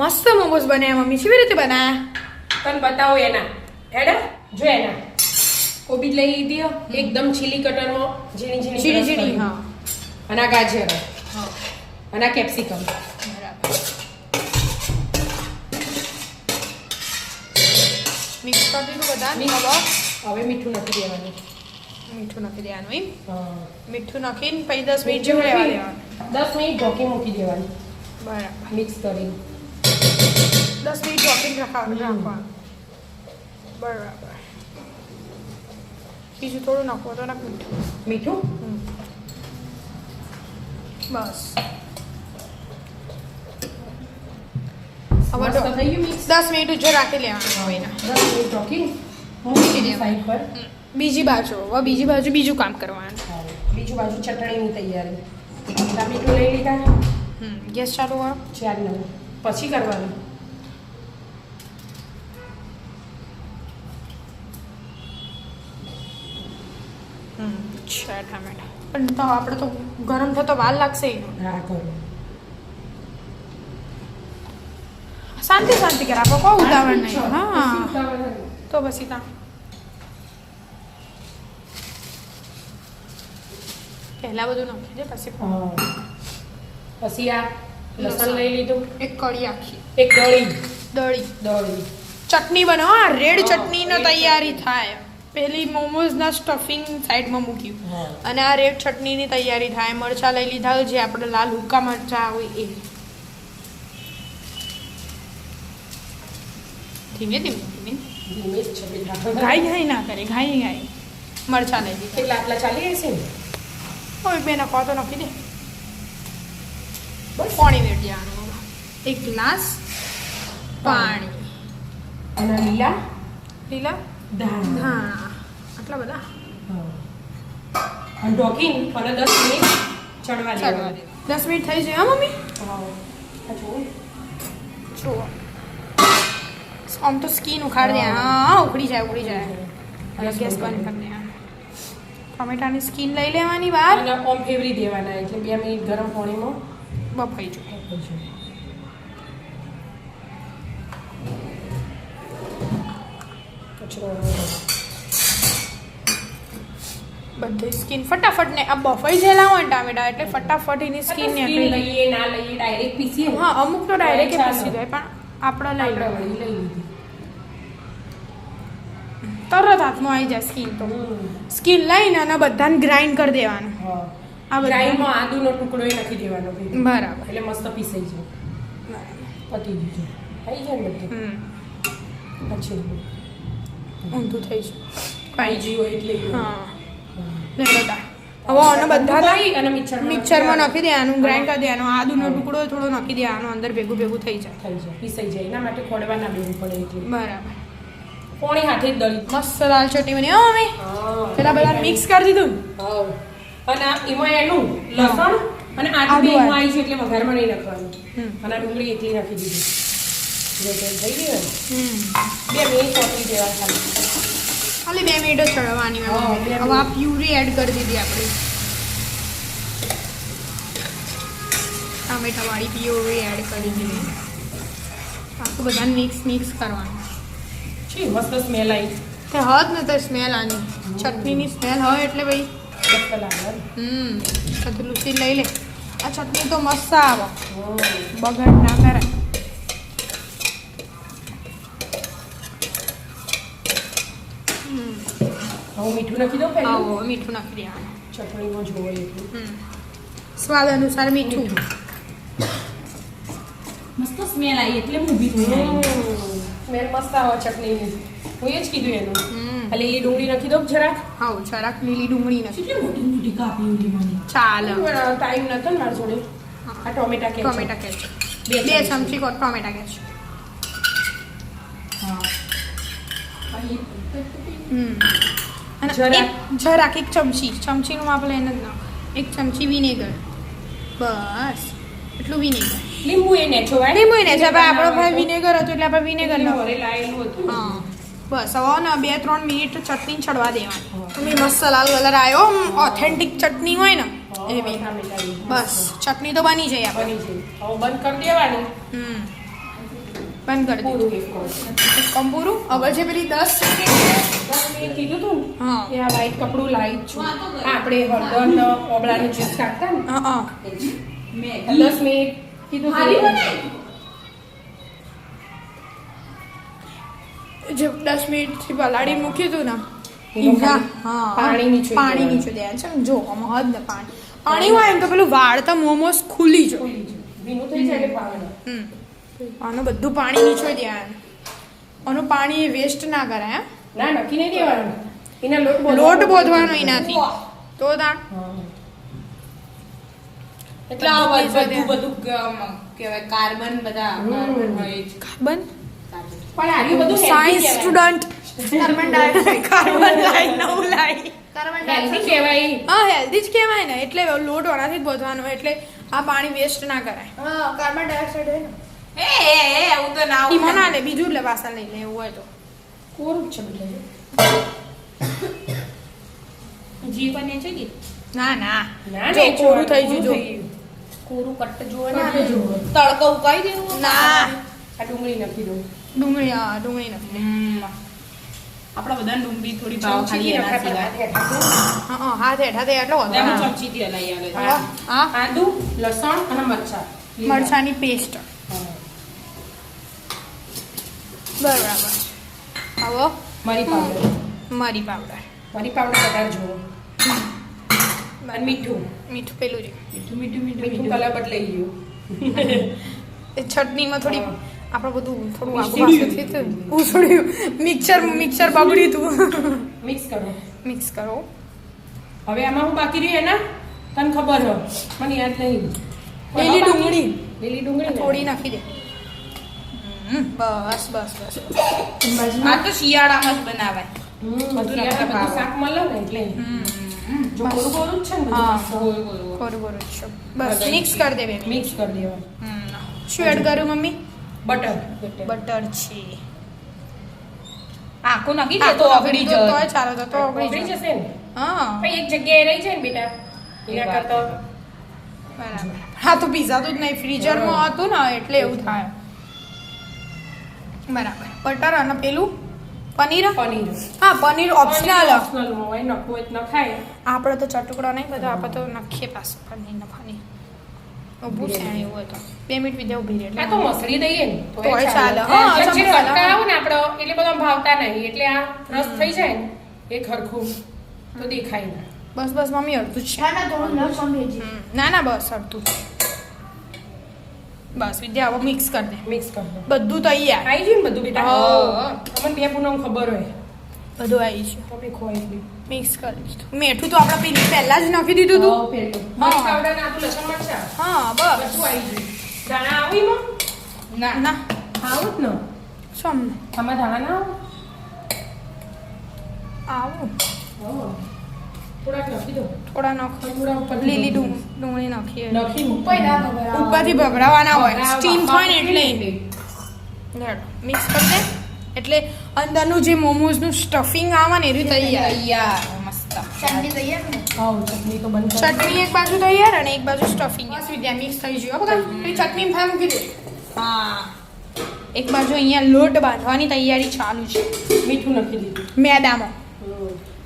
મસ્ત મોમોસ બનાવ્યા મમ્મી કેવી રીતે બનાવ્યા તને બતાવો એના. હેડે જો એના. કોબીજ લઈ લીધી એકદમ ચીલી કટરમાં ઝીણી ઝીણી ઝીણી ઝીણી હા. અને આ ગાજર. હા. અને આ કેપ્સિકમ બરાબર. મિક્સ કરી દીધું બધા. હવે મીઠું નથી દેવાનું. મીઠું નાખી દેવાનું એમ? હા. મીઠું નાખીને પછી દસ મિનિટ જેવું દેવાનું. દસ મિનિટ ઢોકી મૂકી દેવાની. બરાબર. મિક્સ કરી દસ મિનિટ વોકિંગ રાખવાનું રાખવાનું બરાબર બીજું થોડું નાખવું તો નાખ મીઠું મીઠું બસ દસ મિનિટ જો રાખી લેવાનું દસ મિનિટ દીધી બીજી બાજુ હવે બીજી બાજુ બીજું કામ કરવાનું બીજું બાજુ ચટણીની તૈયારી ટામેટું લઈ લીધા યસ ચાલુ ચાર પછી કરવાનું પણ તો આપણે તો ગરમ થતો વાર લાગશે એનું. શાંતિ શાંતિ કર રાખો કોઈ ઉતાવળ નહીં. પછી હા તો પછી તા. પહેલા બધું નાખી દે પછી પછી આ લસણ લઈ લીધું. એક કળી આખી. એક દળી. દળી. દળી. ચટણી બનાવો આ રેડ ચટણી ચટણીનો તૈયારી થાય. પેલી મોમોઝના સ્ટફિંગ સાઈડમાં મૂક્યું. અને આ રેડ ચટણીની તૈયારી થાય. મરચાં લઈ લીધા જે આપણે લાલ હુક્કા મરચાં હોય એ. ધીમે ધીમે ધીમે. ઘાઈ ઘાઈ ના કરે ઘાઈ ઘાઈ મરચાં લઈ લીધા. લાટલા ચાલી જશે હવે બે નખવા તો નાખી દે. પાણી જવાનું એક ગ્લાસ પાણી. લીલા? લીલા? ધાણા. હા આટલા બધા? હા. ઢોકીને અને દસ મિનિટ ચડવા ચડવા દે દસ મિનિટ થઈ જાય હા મમ્મી. જુઓ. આમ તો સ્કીન ઉખાડ દે. હા. ઉખડી જાય ઉખડી જાય. અને ગેસ બંધ કરી દે ટમેટાની સ્કીન લઈ લેવાની બહાર. અને ઓમ ફેવરી દેવાના એટલે બે મિનિટ ગરમ પાણીમાં બફાઈ જાય. કચરો. બધી સ્કીન. ફટાફટ ને આ બફાઈ જેલા હોય ટામેટા એટલે ફટાફટ એની સ્કીન ને આપણે લઈએ ના લઈએ ડાયરેક્ટ પીસીએ. હા અમુક તો ડાયરેક્ટ. પીસી જાય પણ આપણે લઈ લઈ લીધી. તરત હાથમાં આવી જાય સ્કીન તો. સ્કીન લઈને અને બધાને ગ્રાઇન્ડ કરી દેવાનું. આ ગ્રાઇન્ડમાં આદુનો ટુકડો એ નાખી દેવાનો બરાબર. એટલે મસ્ત પીસાઈ જાય. પતી ગયું. થઈ જાય બધું? પછી. ઊંધું થઈ છે પાણી હોય એટલે હા. હવે આને બધા અને મિક્સરમાં નાખી દેવાનું. ગ્રાઇન્ડ કરી દેવાનું. આદુનો ટુકડો થોડો નાખી દેવાનો અંદર ભેગું ભેગું થઈ જાય. થઈ જાય. પીસાઈ જાય. એના માટે ખોડવા ના દેવું પડે એટલે. બરાબર. પોણી હાથે દળી. મસ્ત દાલ ચટણી બની. હો મમ્મી. પેલા બધા મિક્સ કરી દીધું અને એમાં એનું લસણ અને આદુ આદુ બે એમાં આવી છે એટલે વઘારમાં નહીં નાખવાનું. અને ડુંગળી એકલી નાખી દીધી. જો તેલ થઈ ગયું હમ બે મિનિટ ચોપડી દેવા ખાલી ખાલી બે મિનિટ જ ચડવાની હવે આ પ્યુરી એડ કરી દીધી આપણે. ટામેટા વાળી પ્યુરી એડ કરી દીધી. આખું બધાને મિક્સ મિક્સ કરવાનું. છે મસ્ત સ્મેલ આવી તે હદ ને તો સ્મેલ આની. ચટણીની સ્મેલ હોય એટલે ભાઈ. હમ બધું લૂસી લઈ લે. આ ચટણી તો મસ્ત આવે. બગડ ના કરે હમ હવે મીઠું નાખી દઉં પહેલા? આવો મીઠું નાખી દેવાનું ચટણીમાં જોવો એટલું હમ. સ્વાદ અનુસાર મીઠું. મસ્ત સ્મેલ આવી એટલે હું ઊભી થઈ સ્મેલ મસ્ત આવે ચટણીની હું એ જ કીધું એનું. લીલી ડુંગળી નાખી દઉં જરાક. હા જરાક લીલી ડુંગળી નાખી કેટલી મોટી મોટી કાપી ઉડી મને. ચાલે. ટાઈમ નતો મારા જોડે. આ ટોમેટા કે ટોમેટા કેચ બે. ચમચી. ટોમેટા કેચ હા. હમ. અને. એક જરાક એક ચમચી ચમચીનું માપ લઈને જ એક ચમચી વિનેગર. બસ એટલું વિનેગર. લીંબુ એને નેચો લીંબુ એને છે આપણો ભાઈ વિનેગર હતો એટલે આપણે વિનેગર ને. હા. બસ હવે ને બે ત્રણ મિનિટ ચટણી ચડવા દેવાની. તમે મસ્ત લાલ કલર આવ્યો ઓથેન્ટિક ચટણી હોય ને એવી. બસ ચટણી તો બની જાય આપણે. બંધ કરી દેવાની. હમ. બંધ કરી દીધું. કોર્સ. હવે જે પેલી દસ મેં કીધું તું કે આ વ્હાઈટ કપડું લાવી છું. આપણે હળદર ઓબળાનું જ્યુસ કાઢતા ને? હા હા. દસ મિનિટ કીધું જે દસ મિનિટથી પલાળી મૂક્યું હતું ને પાણી. પાણી. નીચું છે ને જો આમાં હદ ને પાણી. પાણી હોય એમ તો પેલું વાળતા મોમોસ ખુલી જાય. ભીનું થઈ જાય પાણી. આનું બધું પાણી નીચોઈ દેવાનું આનું. પાણી વેસ્ટ ના કરાય ના નક્કી નહીં દેવાનું. એના લોટ લોટ બોધવાનો એનાથી. તો તાણ એટલે આ બધું બધું બધું બધું ક- કહેવાય કાર્બન બધા કાર્બન હોય કાર્બન કાર્બન. પણ આર્યું બધું science student. Carbon dioxide. Carbon લાઈ નવું લાઈ. Carbon dioxide. કહેવાય હા હેલ્ધી જ કહેવાય ને. એટલે લોટ વાળાથી જ બોધવાનો એટલે આ પાણી વેસ્ટ ના કરાય. કાર્બન ડાયોક્સાઇડ હોય ને. એ એ એ હું તો ના ઈમો મના ને બીજું લે વાસણ લઈ લે એવું હોય તો. કોરું છે બધા જી બને છે કે? ના ના. ના જો ને, કોરું થઈ ગયું જો. કોરું કટ જોવે ને. જોવે. તડકો ઉકાઈ દેવું. ના. આ ડુંગળી નાખી દો. ડુંગળી આ ડુંગળી હમ. આપણા બધા ડુંગળી થોડી ભાવ ખાલી એના સિવાય. હા હા હાથ હાથે એટલો ચમચી. ચમચીથી હલાઈ આવે હા હા. આદુ લસણ અને મરચાં. મરચાની પેસ્ટ હા. બરાબર. આવો. મરી પાવડર. મરી પાવડર. મરી પાવડર બધા જુઓ અને મીઠું. મીઠું પેલું છે મીઠું મીઠું મીઠું મીઠું કલર બદલાઈ ગયું એ ચટણીમાં થોડી. આપણે બધું થોડું. આગું પાછું થયું. ઉછળ્યું મિક્સર મિક્સર બગડ્યું હતું. મિક્સ કરો. મિક્સ કરો. હવે આમાં હું બાકી રહ્યું એના? તને ખબર હો મને યાદ નહીં. લીલી ડુંગળી. લીલી ડુંગળી થોડી નાખી દે. બસ બસ બસ. આ તો શિયાળામાં જ બનાવાય. બધું બધું નાખતા બધું ભાવે. શાક મળે ને એટલે. જો કોરું કોરું છે ને હા. બધું ગોળ ગોળ ગોળ. કોરું કોરું છે. બસ મિક્સ કરી દે મિક્સ કરી દેવાનું. શું એડ કર્યું મમ્મી? બટર. બટર છે. આખું નાખી દે તો તો ઓગળી તો ચાલો તો તો ઓગળી ઓગળી જશે જશે ને? હા. એક જગ્યાએ રહી જાય ને બેટા. એના કરતા. બરાબર. હા તો પીઝા તો જ નહીં ફ્રીઝરમાં હતું ને એટલે એવું થાય. બરાબર. બટર અને પેલું પનીર? પનીર. હા પનીર ઓપ્શનલ ઓપ્શનલ હોય નખવું હોય તો નખાય. આપણે તો ચટુકડો નહીં બધો આપણે તો નખીએ પાછું પનીર ને પનીર. ઊભું છે એવું હોય તો. બે મિનિટ વિધે ઊભી રહે આ તો મસરી દઈએ ને તોય ચાલે. હા, જે આવે ને આપણો એટલે બધા ભાવતા નહીં. એટલે આ રસ થઈ જાય ને એ ખરખું. તો દેખાય ના બસ બસ મમ્મી અડધું જ છે. ના ના બસ અડધું. બસ વિદ્યા હવે મિક્સ કરી દે. મિક્સ કરી દો. બધું તૈયાર આવી ગયું ને બધું બેટા? હા. અમને બે પૂનમ ખબર હોય. બધું આવી છે તો મેં ખોઈ દીધું મિક્સ કરી દીધું મીઠું તો આપણે પેલી પહેલા જ નાખી દીધું હતું હા, પેલું. હા. પાવડર નાખું લસણ મરચા? હા બસ. બધું આવી ગયું. દાણા આવી માં ના. ના. આવું જ ન. શું આમાં દાણા ના આવું? આવો. થોડાક નાખી દો થોડા નાખો. થોડા ઉપર લીલી ડુંગળી નાખીએ. નાખી ઉપરથી ભભરાવાના હોય. સ્ટીમ થાય ને એટલે. મિક્સ કરી દે. એટલે અંદરનું જે મોમોઝનું સ્ટફિંગ આવે ને એનું તૈયાર. તૈયાર. મસ્ત. હા ચટણી તો બંધ ચટણી એક બાજુ તૈયાર અને એક બાજુ સ્ટફિંગ બસ વિદ્યા મિક્સ થઈ ગયું. બધા. ચટણી ભાઈ મૂકી દે. હા. એક બાજુ અહીંયા લોટ બાંધવાની તૈયારી ચાલુ છે. મીઠું નાખી દીધું. મેદામાં.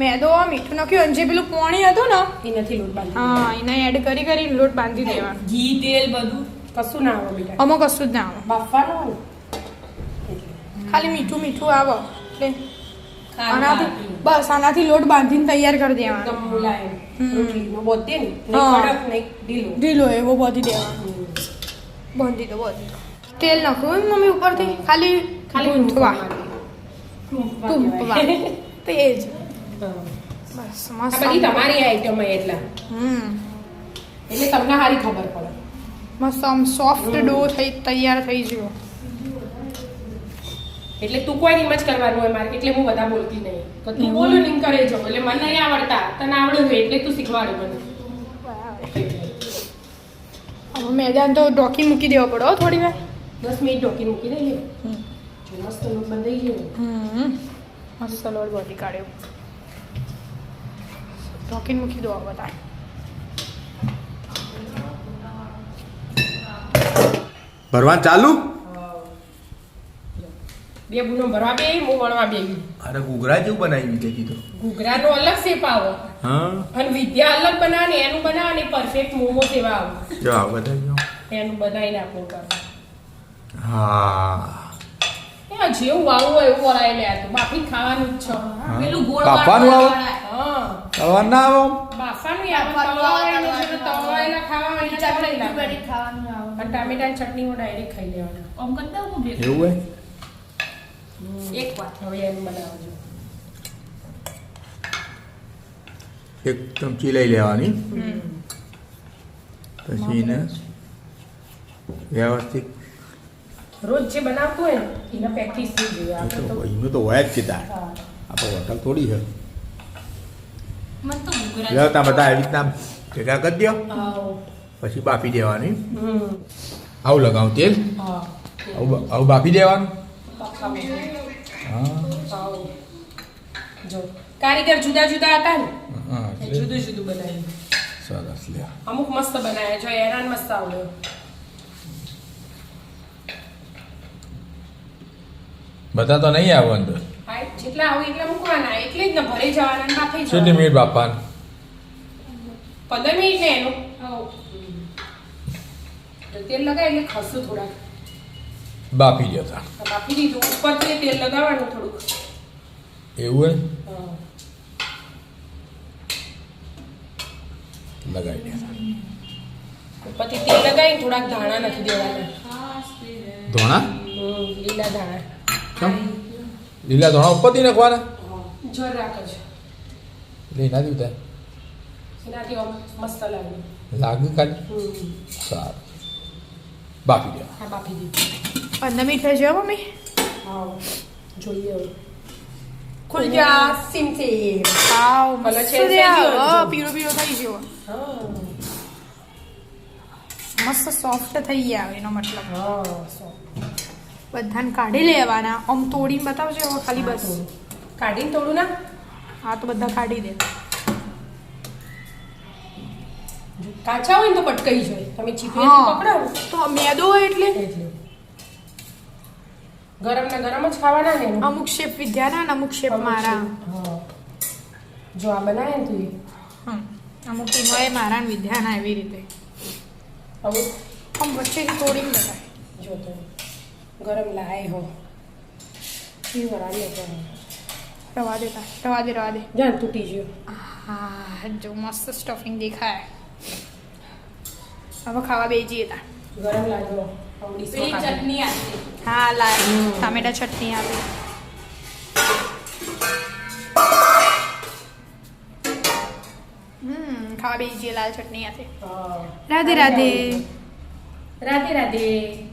મેદો મીઠું નાખ્યું અને જે પેલું પોણી હતું ને એ નથી લોટ બાંધી હા એને એડ કરી કરી લોટ બાંધી દેવાનો. ઘી તેલ બધું કશું ના આવે બેટા. અમુક કશું જ ના આવે. બાફવાનો. ખાલી મીઠું મીઠું આવે. એટલે આનાથી બસ આનાથી લોટ બાંધીને તૈયાર કરી દેવાનો. રોટલીનો બોધે ને કડક ને ઢીલો. ઢીલો એવો બાંધી દેવાનો. બાંધી દો બાંધી દો. તેલ નાખવું મમ્મી ઉપરથી? ખાલી ખાલી ઊંઠવા ઊંઠવા. તે જ. બસ મસ્ત બધી તમારી આઈટમ એટલા. હમ. એટલે તમને સારી ખબર પડે. મસ્ત આમ સોફ્ટ ડો થઈ તૈયાર થઈ ગયો એટલે તું કોઈ એમ જ કરવાનું હોય મારે એટલે હું બધા બોલતી નહીં. તો તું બોલું નહીં કરે જો એટલે મને નહીં આવડતા. તને આવડવું હોય એટલે તું શીખવાડ્યું મને. મેદાન તો ઢોકી મૂકી દેવો પડો થોડી વાર. દસ મિનિટ ઢોકી મૂકી દઈએ મસ્ત લોટ બંધાઈ ગયો. મસ્ત લોટ બોડી કાઢ્યો. ઢોકીને મૂકી દો બધા ભરવા ચાલુ? બે ગુનો ભરવા બે હું વણવા બે. અરે ઘૂઘરા જેવું બનાવી તે કીધું. ઘૂઘરાનો અલગ શેપ આવો હા? અને વિદ્યા અલગ બનાવે ને એનું બનાવે ને પરફેક્ટ મોમો જેવા આવે. જો આ બતાવજો એનું બનાવીને નાખો હા. એ જેવું આવું હોય એવું વળાય લે આ તો. બાકી ખાવાનું જ છે. પેલું ગોળ કાપવાનું આવે? હા તવા ના આવો બાફાનું આવે તળવાવાળું છે તળવાયેલા ખાવા હોય એટલે ચાલે લાગે. અને ટામેટાની ચટણીમાં ડાયરેક્ટ ખાઈ લેવાનું. આમ કરતા હું બે એવું હોય? એક વાર હવે એનું બનાવજો. એક ચમચી લઈ લેવાની. પછી એને વ્યવસ્થિત. રોજ જે બનાવતું હોય એને પ્રેક્ટિસ થઈ જોઈએ. આપણે તો એનું તો હોય જ તાર. આપણે હોટલ થોડી છે. મને તો ઘૂઘરા લ્યો તા બધા એવી રીતના ભેગા કરી દો પછી બાફી દેવાની. આવું લગાવું તેલ. આવું આવું બાફી દેવાનું. કારીગર જુદા જુદા હતા ને જુદું જુદું બનાવ્યું. સરસ લે અમુક મસ્ત બનાવ્યા જો હેરાન મસ્ત આવડ્યો બધા તો નહીં આવવાનું અંદર. હા, જેટલા આવે એટલા મૂકવાના એટલે જ ને ભરી જવાના ને બાફી કેટલી જવાના. મિનિટ બાફવાનું પંદર મિનિટ ને એનું. તો તેલ લગાવી એટલે ખસું થોડાક. બાફી જતા. બાફી દીધું. ઉપરથી તેલ લગાવવાનું થોડુંક. એવું હા. લગાવી દેતા ઉપરથી તેલ લગાવીને થોડાક ધાણા નાખી દેવાના. ધોણા? લીલા ધાણા. લીલા ધોણા ઉપરથી નાખવાના? જોર રાખો છો એટલે એનાથી ઉતાર એનાથી મસ્ત લાગે. લાગે ખાલી? સારું. બાફી દે. બાફી દીધું પંદર મિનિટ થઈ જાય મમ્મી? હા જોઈએ હવે. ખુલ જા. સિમ આવ મસ્ત. ગયો હા, જો. પીળો પીળો થઈ ગયો. હા. મસ્ત સોફ્ટ થઈ ગયા એનો મતલબ. હા સો બધાને કાઢી લેવાના. આમ તોડીને બતાવજો હવે ખાલી બસ. કાઢીને તોડું ના? હા તો બધા કાઢી દે. કાચા હોય ને તો પટકાઈ જાય. તમે ચીપી પકડાવો. તો મેદો હોય એટલે. ગરમ ને ગરમ જ ખાવાના ને અમુક શેપ વિદ્યાના અને અમુક શેપ મારા. જો આ બનાવે ને તું. અમુક એમાં મારા ને વિદ્યાના એવી રીતે. હવે આમ વચ્ચેથી તોડીને બતાવે. જો તો. ગરમ લાય હો. ઈ વરાળ લે તો રવા દેતા રવા દે રવા દે. જાન તૂટી ગયો. હા જો મસ્ત સ્ટફિંગ દેખાય. હવે ખાવા બેસી તા. ગરમ લાગ્યો. પેલી ચટણી આપી હા લાય. ટામેટા ચટણી આપી. હમ ખાવા બેસી જઈએ લાલ ચટણી સાથે રાધે રાધે. રાધે રાધે.